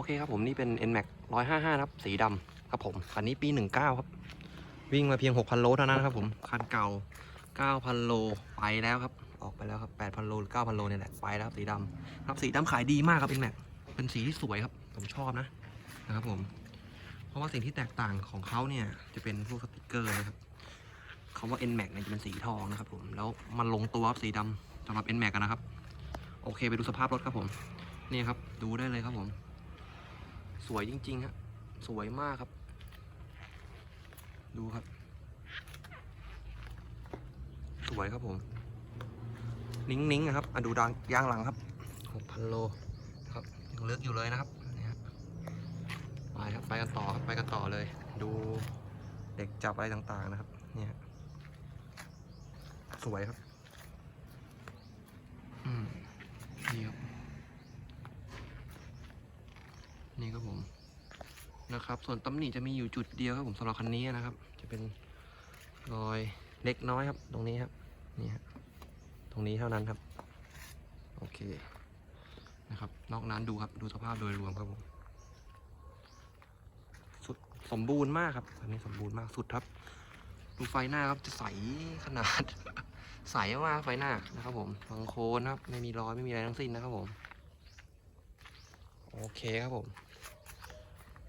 โอเคครับผมนี่เป็น NMAX 155ครับสีดำครับผมคันนี้ปี 19 ครับ วิ่งมาเพียง 6,000 โลเท่านั้นครับผมคันเก่า 9,000 โลไปแล้วครับ ออกไปแล้วครับ 8,000 โลหรือ 9,000 โลเนี่ยแหละไปแล้วครับสีดำครับสีดำขายดีมากครับ NMAX เป็นสีที่สวยครับ ผมชอบนะนะครับผม เพราะว่าสิ่งที่แตกต่างของเขาเนี่ยจะเป็นพวกสติกเกอร์นะครับคำว่า NMAX เนี่ยจะเป็นสีทองนะครับผมแล้วมันลงตัวครับสีดำสำหรับ NMAX นะครับ โอเคไปดูสภาพรถครับผมนี่ครับดูได้เลยครับผม วยจริงๆฮะสวยมากครับ ดูครับ สวยครับผม นิ้งๆนะครับอะดูดางยางหลังครับหกพันโลครับยังเลือกอยู่เลยนะครับไปครับไปกันต่อครับไปกันต่อเลย ดูเด็กจับอะไรต่างๆนะครับ เนี่ยสวยครับ อืมนี่ครับ นี่ครับผมนะครับ ส่วนตำหนิจะมีอยู่จุดเดียวครับผมสำหรับคันนี้นะครับ จะเป็นรอยเล็กน้อยครับ ตรงนี้ครับนี่ฮะตรงนี้เท่านั้นครับ โอเคนะครับ นอกนั้นดูครับดูสภาพโดยรวมครับผมสุดสมบูรณ์มากครับอันนี้สมบูรณ์มากสุดครับดูไฟหน้าครับจะใสขนาด ใสมากไฟหน้านะครับ ผมบางโคนครับ ไม่มีรอยไม่มีอะไรทั้งสิ้นนะครับผม โอเคครับผม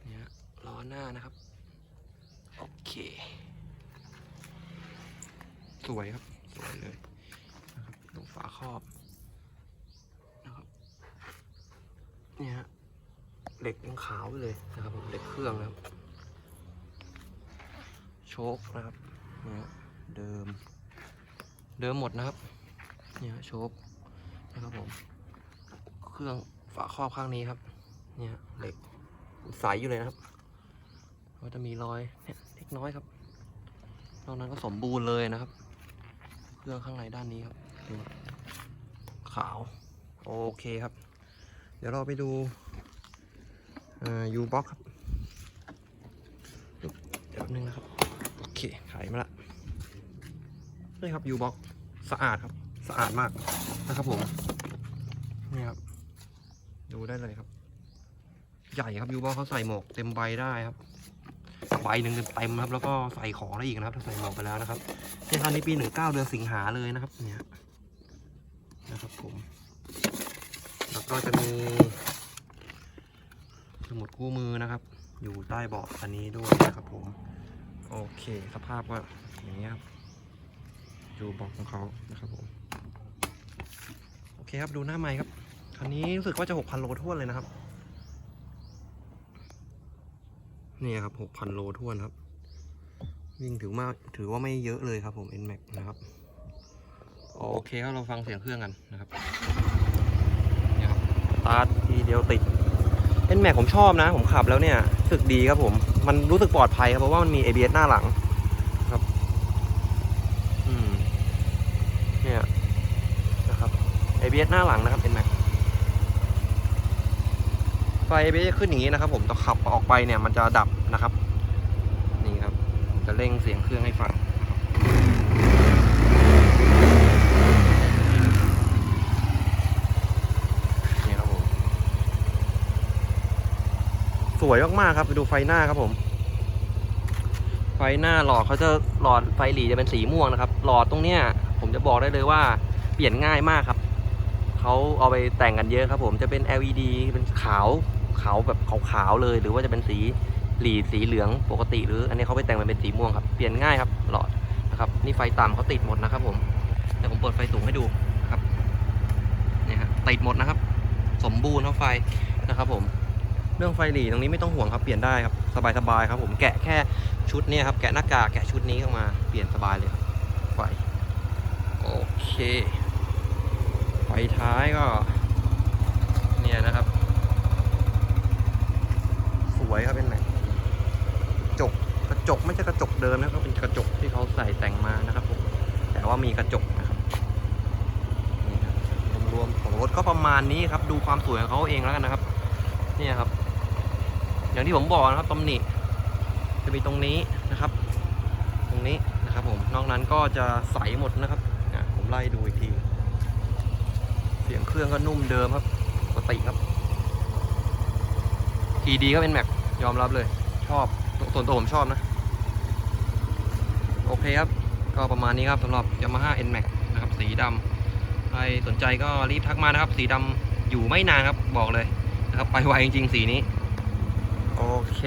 เนี่ยล้อหน้านะครับ โอเค สวยครับ สวยเลยนะครับตรงฝาครอบนะครับเนี่ยฮะเหล็กยังขาวอยู่เลยนะครับผมเหล็กเครื่องนะครับ โชคนะครับเนี่ยเดิม เดิมหมดนะครับเนี่ยโชคนะครับผม เครื่องฝาครอบข้างนี้ครับ เนี่ยเหล็ก ใสอยู่เลยนะครับ ก็จะมีรอยเนี่ยเล็กน้อยครับนอกนั้นก็สมบูรณ์เลยนะครับเครื่องข้างในด้านนี้ครับดูขาว โอเคครับ เดี๋ยวเราไปดูยูบ็อกครับเดี๋ยวนึงนะครับ โอเคขายมาละนี่ครับยูบ็อกสะอาดครับ สะอาดมากนะครับผม นี่ครับ ดูได้เลยครับ หญ่ครับยูบอเขาใส่หมวกเต็มใบได้ครับใบหนึ่งเต็มๆครับ แล้วก็ใส่ของได้อีกนะครับ ถ้าใส่หมวกไปแล้วนะครับในคันนี้ปีหนึ่งเก้าเดือนสิงหาเลยนะครับ เนี่ยนะครับผม แล้วก็จะมีสมุดคู่มือนะครับ อยู่ใต้เบาะคันนี้ด้วยนะครับผม โอเค สภาพก็อย่างนี้ยครับยูบอกของเขานะครับผม โอเคครับ ดูหน้าไม้ครับ คันนี้รู้สึกว่าจะ6,000โลท้วเลยนะครับ นี่ครับ6,000โลท้วนครับ วิ่งถือว่าถือว่าไม่เยอะเลยครับผม NMAX นะครับ โอเคครับเราฟังเสียงเครื่องกันนะครับนี่ครับสตาร์ททีเดียวติด NMAX ผมชอบนะ ผมขับแล้วเนี่ยสึกดีครับผม มันรู้สึกปลอดภัยครับเพราะว่ามันมี ABS หน้าหลังครับอืมเนี่ยนะครับ ABS หน้าหลังนะครับ NMAX ฟ ABS จะขึ้นอย่างนี้นะครับ ผมต่อขับออกไปเนี่ยมันจะดับนะครับ นี่ครับ จะเร่งเสียงเครื่องให้ฟังนี่ครับผมสวยมากๆครับไปดูไฟหน้าครับผม ไฟหน้าหลอดเขาจะหลอดไฟหลีจะเป็นสีม่วงนะครับ หลอดตรงเนี้ย ผมจะบอกได้เลยว่าเปลี่ยนง่ายมากครับเขาเอาไปแต่งกันเยอะครับผมจะเป็น LED เป็นขาว ขาวแบบขาวๆเลย หรือว่าจะเป็นสีหลีสีเหลืองปกติ หรืออันนี้เขาไปแต่งมันเป็นสีม่วงครับ เปลี่ยนง่ายครับหลอดนะครับ นี่ไฟต่ำเขาติดหมดนะครับผมแต่ผมเปิดไฟสูงให้ดูครับเนี่ยฮะติดหมดนะครับ สมบูรณ์ครับไฟนะครับผมเรื่องไฟหลีตรงนี้ไม่ต้องห่วงครับเปลี่ยนได้ครับสบายๆครับ ผมแกะแค่ชุดนี้ครับแกะหน้ากากแกะชุดนี้เข้ามาเปลี่ยนสบายเลยครับไฟโอเคไฟท้ายก็เนี่ยนะครับ วยครับเป็นไหนกระจกกระจกไม่ใช่กระจกเดิมนะครับ เป็นกระจกที่เขาใส่แต่งมานะครับผมแต่ว่ามีกระจกนะครับนี่ครับรวมๆของรถก็ประมาณนี้ครับ ดูความสวยของเขาเองแล้วกันนะครับนี่ครับ อย่างที่ผมบอกนะครับตำหนิจะมีตรงนี้นะครับ ตรงนี้นะครับ ผมนอกนั้นก็จะใสหมดนะครับผมไล่ดูอีกที เสียงเครื่องก็นุ่มเดิมครับปกติครับขี่ดีก็เป็นแม็ก ยอมรับเลย ชอบส่วนตัวผมชอบนะ โอเคครับ ก็ประมาณนี้ครับสำหรับ Yamaha N Max นะครับ สีดำใครสนใจก็รีบทักมานะครับ สีดำอยู่ไม่นานครับบอกเลยนะครับ ไปไวจริงๆ สีนี้ โอเค